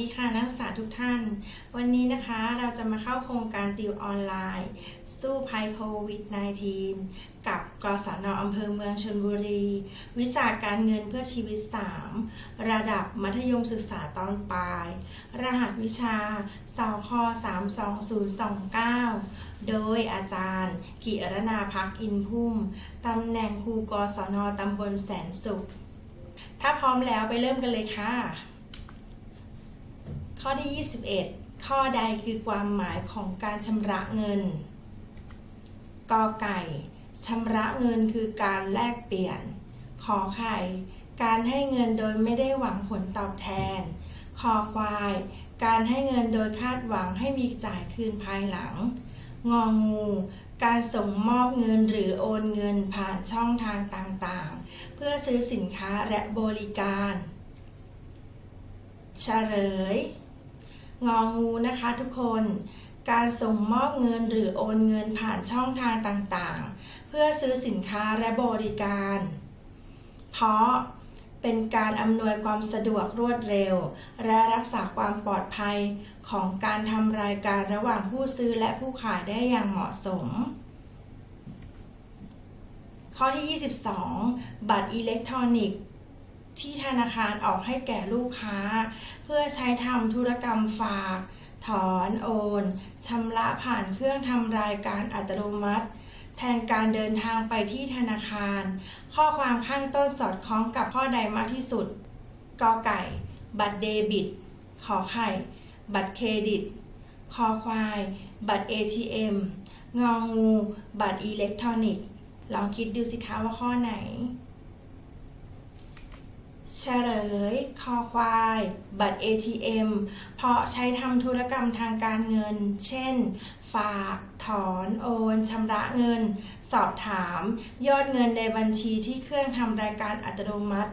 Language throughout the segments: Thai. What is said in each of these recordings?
ดีค่ะนักศึกษาทุกท่าน วันนี้นะคะเราจะมาเข้าโครงการติวออนไลน์ สู้ภัยโควิด -19 กับกศนอำเภอเมืองชลบุรี วิชาการเงินเพื่อชีวิต 3 ระดับมัธยมศึกษาตอนปลาย รหัสวิชาสค32029 โดยอาจารย์ กิรนาพักอินพุ่มตำแหน่งครูกศนตำบลแสนสุข ถ้าพร้อมแล้วไปเริ่มกันเลยค่ะ ข้อที่ 21 ข้อใดคือความหมายของการชำระเงินกอไก่ชำระเงินคือการแลกเปลี่ยน ขอไข่ การให้เงินโดยไม่ได้หวังผลตอบแทน คอควาย การให้เงินโดยคาดหวังให้มีจ่ายคืนภายหลัง งองู การส่งมอบเงินหรือโอนเงินผ่านช่องทางต่างๆ เพื่อซื้อสินค้าและบริการ เฉลย งองูนะคะทุกคน การส่งมอบเงินหรือโอนเงินผ่านช่องทางต่างๆ เพื่อซื้อสินค้าและบริการ เพราะเป็นการอำนวยความสะดวกรวดเร็ว และรักษาความปลอดภัยของการทำรายการระหว่างผู้ซื้อและผู้ขายได้อย่างเหมาะสม ข้อที่ 22 บัตรอิเล็กทรอนิกส์ ที่ธนาคารออกให้แก่ลูกค้า เพื่อใช้ทำธุรกรรมฝาก ถอนโอนชำระผ่านเครื่องทำรายการอัตโนมัติ แทนการเดินทางไปที่ธนาคาร ข้อความข้างต้นสอดคล้องกับข้อใดมากที่สุดกอไก่ บัตรเดบิต ขอไข่ บัตรเครดิตคอควาย บัตร ATM งองู บัตรอิเล็กทรอนิกส์ ลองคิดดูสิคะว่าข้อไหน ฉลย คอควาย บัตร ATM เพราะใช้ทำธุรกรรมทางการเงิน เช่น ฝาก ถอน โอน ชำระเงิน สอบถาม ยอดเงินในบัญชีที่เครื่องทำรายการอัตโนมัติ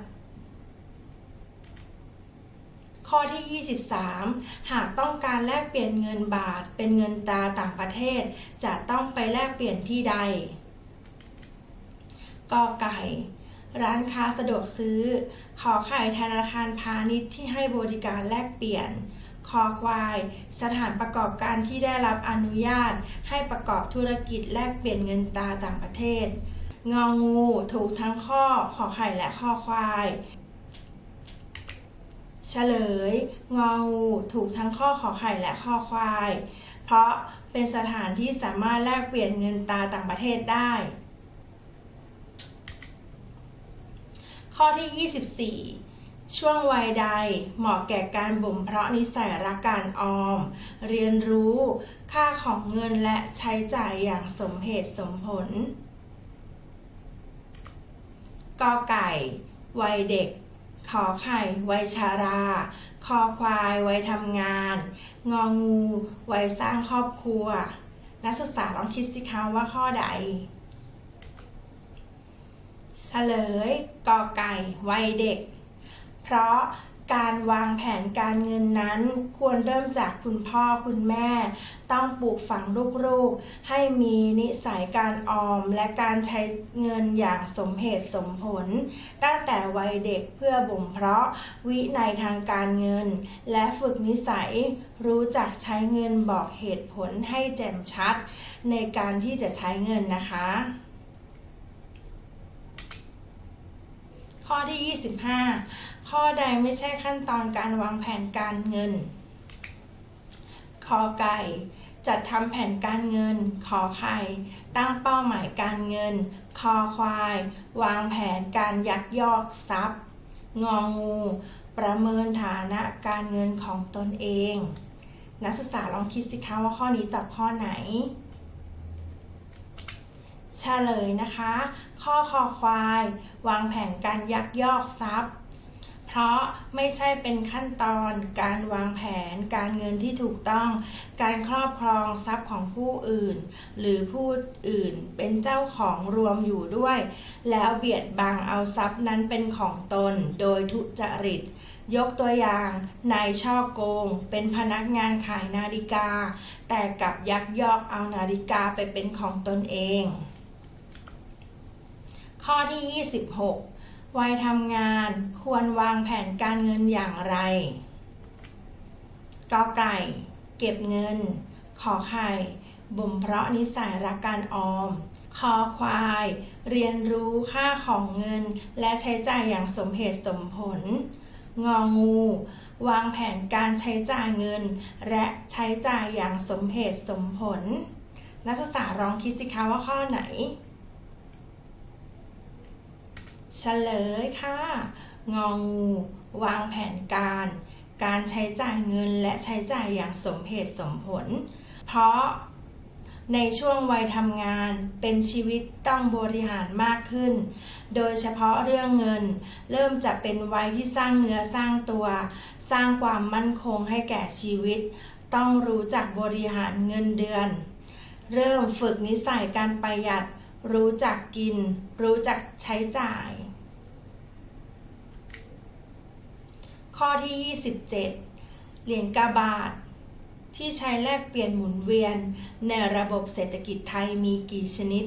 ข้อที่ 23 หากต้องการแลกเปลี่ยนเงินบาท เป็นเงินตราต่างประเทศ จะต้องไปแลกเปลี่ยนที่ใดกอไก่ ร้านค้าสะดวกซื้อ ขอไข่ธนาคารพาณิชย์ที่ให้บริการแลกเปลี่ยน คอควาย สถานประกอบการที่ได้รับอนุญาต ให้ประกอบธุรกิจแลกเปลี่ยนเงินตราต่างประเทศ งองูถูกทั้งข้อ ขอไข่และข้อควายเฉลย งองูถูกทั้งข้อขอไข่และข้อควาย เพราะเป็นสถานที่สามารถแลกเปลี่ยนเงินตราต่างประเทศได้ ข้อที่ 24 ช่วงวัยใดเหมาะแก่การบ่มเพาะนิสัยรักการออม เรียนรู้ค่าของเงินและใช้จ่ายอย่างสมเหตุสมผลกอไก่ วัยเด็กขอไข่วัยชารา คอควายวัยทำงาน งองู วัยสร้างครอบครัว นักศึกษาลองคิดสิคะว่าข้อใด เฉลยกอไก่วัยเด็ก เพราะการวางแผนการเงินนั้นควรเริ่มจากคุณพ่อคุณแม่ ต้องปลูกฝังลูกๆ ให้มีนิสัยการออมและการใช้เงินอย่างสมเหตุสมผล ตั้งแต่วัยเด็กเพื่อบ่มเพาะวินัยทางการเงิน และฝึกนิสัยรู้จักใช้เงินบอกเหตุผลให้แจ่มชัด ในการที่จะใช้เงินนะคะ ข้อที่ 25 ข้อใดไม่ใช่ขั้นตอนการวางแผนการเงินขอไก่จัดทำแผนการเงิน ขอไข่ ตั้งเป้าหมายการเงิน คอควาย วางแผนการยักยอกทรัพย์ งองู ประเมินฐานะการเงินของตนเอง นักศึกษาลองคิดสิคะว่าข้อนี้ตอบข้อไหน เฉลยนะคะ ข้อคอควาย วางแผนการยักยอกทรัพย์ เพราะไม่ใช่เป็นขั้นตอนการวางแผนการเงินที่ถูกต้อง การครอบครองทรัพย์ของผู้อื่น หรือผู้อื่นเป็นเจ้าของรวมอยู่ด้วย แล้วเบียดบังเอาทรัพย์นั้นเป็นของตนโดยทุจริตยกตัวอย่างนายช่อโกง เป็นพนักงานขายนาฬิกา แต่กลับยักยอกเอานาฬิกาไปเป็นของตนเอง ข้อที่ 26 วัยทำงานควรวางแผนการเงินอย่างไรกอไก่ เก็บเงิน ขอไข่บ่มเพาะนิสัยรักการออม คอควาย เรียนรู้ค่าของเงิน และใช้จ่ายอย่างสมเหตุสมผล งองู วางแผนการใช้จ่ายเงิน และใช้จ่ายอย่างสมเหตุสมผล นักศึกษาลองคิดสิคะว่าข้อไหน เฉลยค่ะงองู วางแผนการ การใช้จ่ายเงินและใช้จ่ายอย่างสมเหตุสมผล เพราะในช่วงวัยทำงานเป็นชีวิตต้องบริหารมากขึ้น โดยเฉพาะเรื่องเงิน เริ่มจะเป็นวัยที่สร้างเนื้อสร้างตัว สร้างความมั่นคงให้แก่ชีวิต ต้องรู้จักบริหารเงินเดือน เริ่มฝึกนิสัยการประหยัด รู้จักกิน รู้จักใช้จ่าย ข้อที่ 27 เหรียญกาบาท ที่ใช้แลกเปลี่ยนหมุนเวียนในระบบเศรษฐกิจไทยมีกี่ชนิด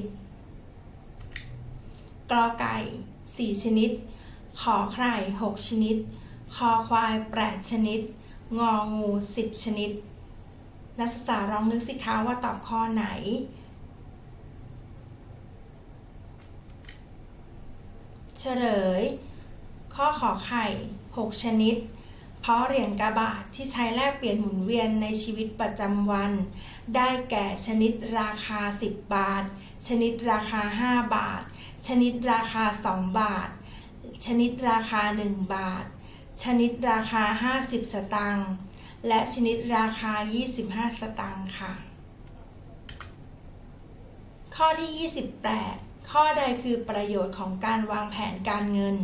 กอไก่ 4 ชนิด ขอไข่6 ชนิด คอควาย 8 ชนิด งองู 10 ชนิด นักศึกษาลองนึกสิคะว่าตอบข้อไหนเฉลย ข้อขอไข่ 6 ชนิด เพราะเหรียญกาบาทที่ใช้แลกเปลี่ยนหมุนเวียนในชีวิตประจำวัน ได้แก่ชนิดราคา 10 บาท ชนิดราคา 5 บาท ชนิดราคา 2 บาท ชนิดราคา 1 บาท ชนิดราคา 50 สตางค์และชนิดราคา 25 สตางค์ค่ะ ข้อที่ 28 ข้อใดคือประโยชน์ของการวางแผนการเงิน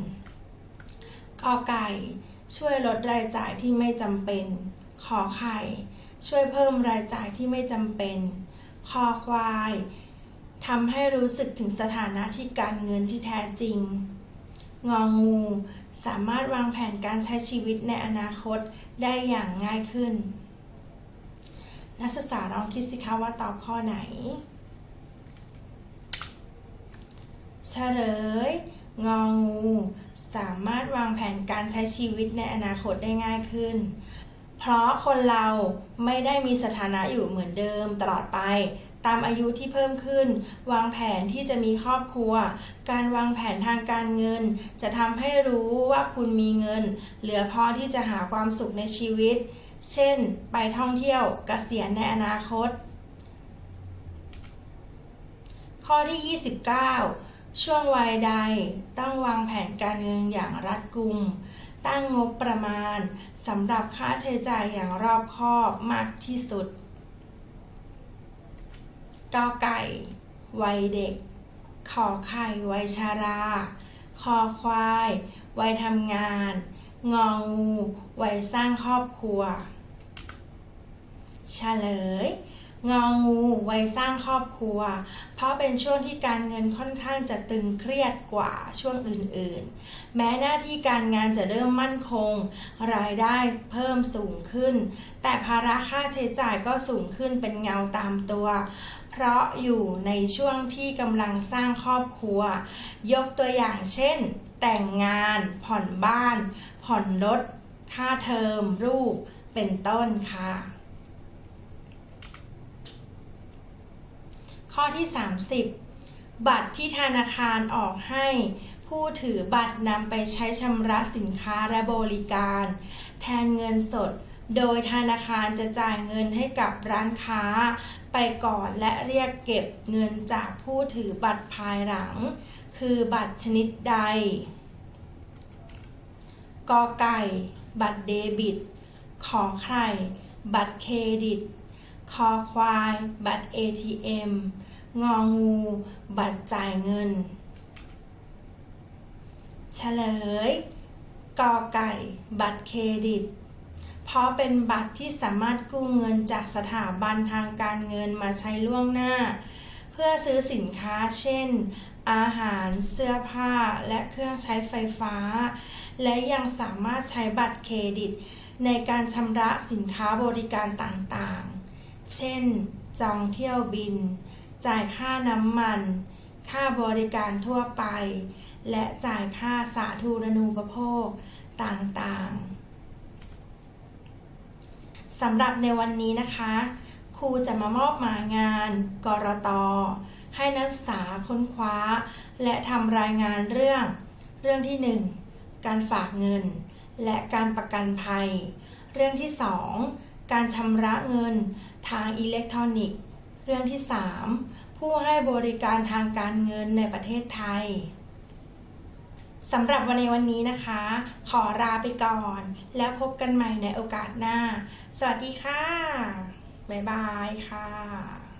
อไก่ ช่วยลดรายจ่ายที่ไม่จำเป็น ขอไข่ ช่วยเพิ่มรายจ่ายที่ไม่จำเป็น คอควายทำให้รู้สึกถึงสถานะที่การเงินที่แท้จริง งองู สามารถวางแผนการใช้ชีวิตในอนาคตได้อย่างง่ายขึ้น นักศึกษาลองคิดสิคะว่าตอบข้อไหน เฉลย งองู สามารถวางแผนการใช้ชีวิตในอนาคตได้ง่ายขึ้น เพราะคนเราไม่ได้มีสถานะอยู่เหมือนเดิมตลอดไป ตามอายุที่เพิ่มขึ้น วางแผนที่จะมีครอบครัว การวางแผนทางการเงิน จะทำให้รู้ว่าคุณมีเงิน เหลือพอที่จะหาความสุขในชีวิต เช่น ไปท่องเที่ยวกเกษียณในอนาคต ข้อที่ 29 ช่วงวัยใดต้องวางแผนการเงินอย่างรัดกุม ตั้งงบประมาณสำหรับค่าใช้จ่ายอย่างรอบคอบมากที่สุดกอไก่ วัยเด็ก ขอไข่วัยชารา คอควาย วัยทำงาน งองู วัยสร้างครอบครัวเฉลย งองูวัยสร้างครอบครัว เพราะเป็นช่วงที่การเงินค่อนข้างจะตึงเครียดกว่าช่วงอื่นๆ แม้หน้าที่การงานจะเริ่มมั่นคง รายได้เพิ่มสูงขึ้น แต่ภาระค่าใช้จ่ายก็สูงขึ้นเป็นเงาตามตัว เพราะอยู่ในช่วงที่กำลังสร้างครอบครัว ยกตัวอย่างเช่น แต่งงาน ผ่อนบ้าน ผ่อนรถค่าเทอมลูกเป็นต้นค่ะ ข้อที่ 30 บัตรที่ธนาคารออกให้ ผู้ถือบัตรนำไปใช้ชำระสินค้าและบริการ แทนเงินสด โดยธนาคารจะจ่ายเงินให้กับร้านค้า ไปก่อนและเรียกเก็บเงินจากผู้ถือบัตรภายหลัง คือบัตรชนิดใดกอไก่ บัตรเดบิต ขอไข่ บัตรเครดิต คอควาย บัตร ATM งองู บัตรจ่ายเงิน เฉลย กอไก่ บัตรเครดิต เพราะเป็นบัตรที่สามารถกู้เงินจากสถาบันทางการเงินมาใช้ล่วงหน้า เพื่อซื้อสินค้าเช่น อาหาร เสื้อผ้า และเครื่องใช้ไฟฟ้า และยังสามารถใช้บัตรเครดิต ในการชำระสินค้าบริการต่างๆ เช่น จองเที่ยวบิน จ่ายค่าน้ำมัน ค่าบริการทั่วไป และจ่ายค่าสาธารณูปโภคต่างๆ สำหรับในวันนี้นะคะ ครูจะมามอบหมายงานกรต ให้นักศึกษาค้นคว้า และทำรายงานเรื่อง เรื่องที่ 1 การฝากเงิน และการประกันภัย เรื่องที่ 2 การชำระเงินทางอิเล็กทรอนิกส์ เรื่องที่ 3 ผู้ให้บริการทางการเงินในประเทศไทยสำหรับวันในวันนี้นะคะ ขอลาไปก่อน แล้วพบกันใหม่ในโอกาสหน้า สวัสดีค่ะ บ๊ายบายค่ะ